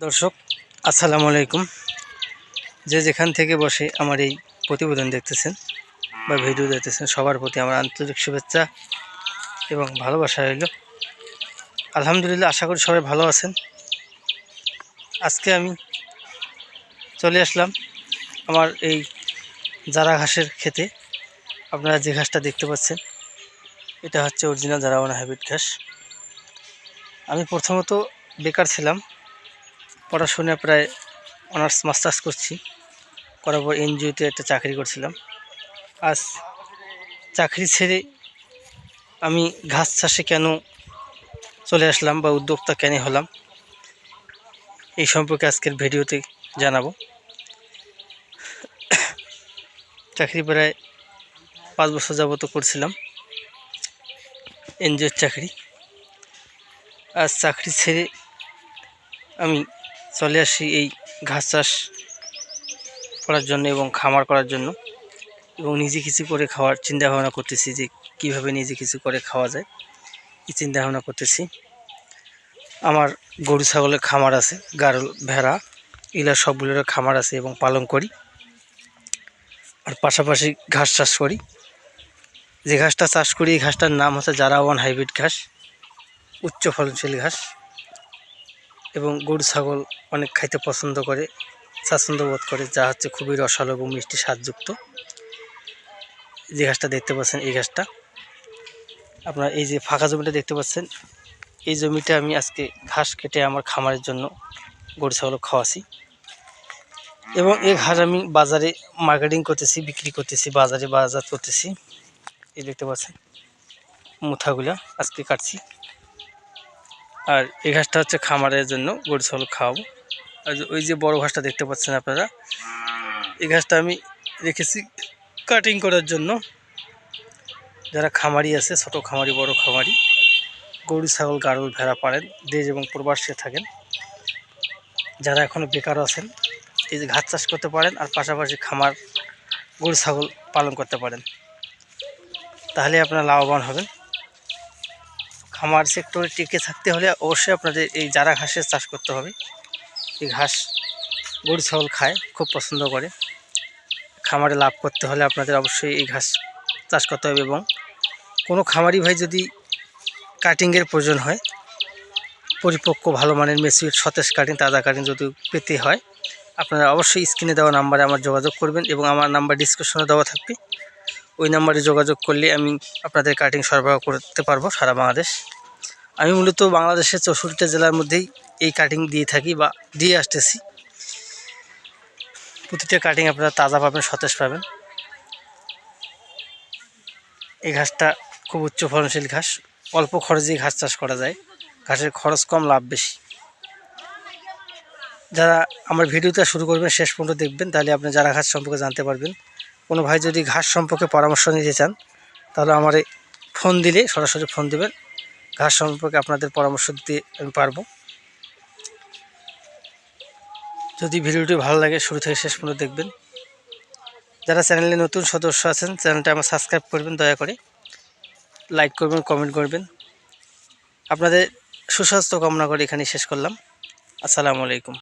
দর্শক, আসসালামু আলাইকুম। যে যেখান থেকে বসে আমার এই প্রতিবেদন দেখতেছেন বা ভিডিও দেখতেছেন, সবার প্রতি আমার আন্তরিক শুভেচ্ছা এবং ভালোবাসা রইল। আলহামদুলিল্লাহ, আশা করি সবাই ভালো আছেন। আজকে আমি চলে আসলাম আমার এই জারা ঘাসের খেতে আপনারা যে ঘাসটা দেখতে পাচ্ছেন, এটা হচ্ছে অরিজিনাল জারাওয়ানা হ্যাবিট ঘাস। আমি প্রথমত বেকার ছিলাম পড়াশোনা প্রায় অনার্স, মাস্টার্স করছি। করার পর এনজিওতে একটা চাকরি করছিলাম। আজ চাকরি ছেড়ে আমি ঘাস চাষে কেন চলে আসলাম বা উদ্যোক্তা কেন হলাম, এই সম্পর্কে আজকের ভিডিওতে জানাব। চাকরি প্রায় পাঁচ বছর যাবত করছিলাম, এনজিওর চাকরি। আজ চাকরি ছেড়ে আমি চলে আসি এই ঘাস চাষ করার জন্য এবং খামার করার জন্য। এবং নিজে কিছু করে খাওয়ার চিন্তা ভাবনা করতেছি যে কীভাবে নিজে কিছু করে খাওয়া যায়। এই চিন্তা ভাবনা করতেছি। আমার গরু, ছাগলের খামার আছে, গারল, ভেড়া, এগুলো সবগুলোর খামার আছে এবং পালন করি। আর পাশাপাশি ঘাস চাষ করি। যে ঘাসটা চাষ করি, এই ঘাসটার নাম হচ্ছে জারাওয়ান হাইব্রিড ঘাস, উচ্চ ফলনশীল ঘাস। এবং গরু, ছাগল অনেক খাইতে পছন্দ করে, স্বাচ্ছন্দ্য বোধ করে, যা হচ্ছে খুবই রসালো এবং মিষ্টি স্বাদযুক্ত। যে ঘাসটা দেখতে পাচ্ছেন, এই ঘাসটা। আপনার এই যে ফাঁকা জমিটা দেখতে পাচ্ছেন, এই জমিটা আমি আজকে ঘাস কেটে আমার খামারের জন্য গরু, ছাগল খাওয়াছি। এবং এই ঘাস আমি বাজারে মার্কেটিং করতেছি, বিক্রি করতেছি, বাজারে বাজার করতেছি। এই দেখতে পাচ্ছেন, মুথাগুলা আজকে কাটছি। আর এই ঘাসটা হচ্ছে খামারের জন্য, গরু, ছাগল খাওয়াবো। আর ওই যে বড় ঘাসটা দেখতে পাচ্ছেন আপনারা, এই ঘাসটা আমি রেখেছি কাটিং করার জন্য। যারা খামারি আছে, ছোট খামারি, বড় খামারি, গরু, ছাগল গাড়ল ভেড়া পারেন দেশ এবং প্রবাসে থাকেন, যারা এখনও বেকার আছেন, এই যে ঘাস চাষ করতে পারেন আর পাশাপাশি খামার, গরু, ছাগল পালন করতে পারেন তাহলে আপনারা লাভবান হবেন। খামার সেক্টরে টিকে থাকতে হলে অবশ্যই আপনাদের এই যারা ঘাসের চাষ করতে হবে। এই ঘাস গরু, ছাগল খায়, খুব পছন্দ করে। খামারে লাভ করতে হলে আপনাদের অবশ্যই এই ঘাস চাষ করতে হবে এবং কোনো খামারি ভাই যদি কাটিংয়ের প্রয়োজন হয়, পরিপক্ক, ভালো মানের মেসিউর সতেজ কাটিং তাজা কাটিং যদি পেতে হয়, আপনারা অবশ্যই স্ক্রিনে দেওয়া নাম্বারে আমার যোগাযোগ করবেন এবং আমার নাম্বার ডিসক্রিপশনে দেওয়া থাকবে। ওই নাম্বারে যোগাযোগ করলে আমি আপনাদের কাটিং সরবরাহ করতে পারব সারা বাংলাদেশ। আমি মূলত বাংলাদেশের চৌষট্টিটা জেলার মধ্যেই এই কাটিং দিয়ে থাকি বা দিয়ে আসতেছি। প্রতিটা কাটিং আপনারা তাজা পাবেন, সতেজ পাবেন। এই ঘাসটা খুব উচ্চ ফলনশীল ঘাস। অল্প খরচেই ঘাস চাষ করা যায়। ঘাসের খরচ কম, লাভ বেশি। যারা আমার ভিডিওটা শুরু করবেন, শেষ পর্যন্ত দেখবেন, তাহলে আপনি যারা ঘাস সম্পর্কে জানতে পারবেন কোনো ভাই যদি ঘাস সম্পর্কে পরামর্শ নিতে চান, তাহলে আমার ফোন দিলে সরাসরি ফোন দেবেন। ঘাস সম্পর্কে আপনাদের পরামর্শ দিতে আমি পারব। যদি ভিডিওটি ভালো লাগে, শুরু থেকে শেষ পর্যন্ত দেখবেন। যারা চ্যানেলে নতুন সদস্য আছেন, চ্যানেলটা আমার সাবস্ক্রাইব করবেন দয়া করে। লাইক করবেন, কমেন্ট করবেন। আপনাদের সুস্বাস্থ্য কামনা করে এখানে শেষ করলাম। আসসালামু আলাইকুম।